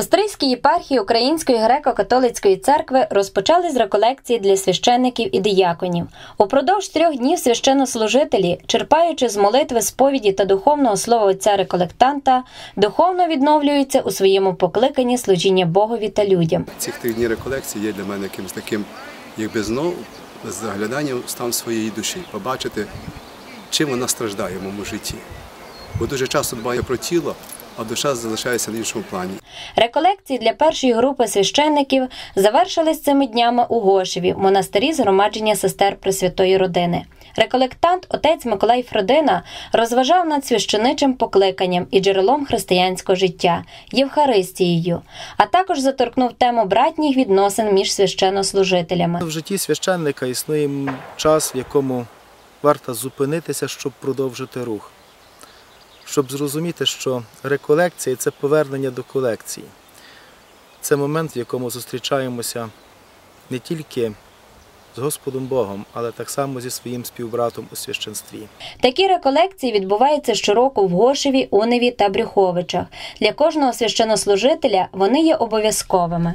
У Стрийській єпархії Української греко-католицької церкви розпочали з реколекції для священників і дияконів. Упродовж трьох днів священнослужителі, черпаючи з молитви сповіді та духовного слова отця реколектанта, духовно відновлюються у своєму покликанні служіння Богові та людям. Ці три дні реколекції є для мене якимось таким, якби знову загляданням стан своєї душі, побачити, чим вона страждає в моєму житті. Бо дуже часто дбаю про тіло, а душа залишається на іншому плані. Реколекції для першої групи священників завершились цими днями у Гошеві, монастирі згромадження сестер Пресвятої родини. Реколектант отець Миколай Фродина розважав над священичим покликанням і джерелом християнського життя Євхаристією, а також заторкнув тему братніх відносин між священнослужителями. В житті священника існує час, в якому варто зупинитися, щоб продовжити рух. Щоб зрозуміти, що реколекція це повернення до колекції. Це момент, в якому зустрічаємося не тільки з Господом Богом, але так само зі своїм співбратом у священстві. Такі реколекції відбуваються щороку в Гошеві, Уневі та Брюховичах. Для кожного священнослужителя вони є обов'язковими.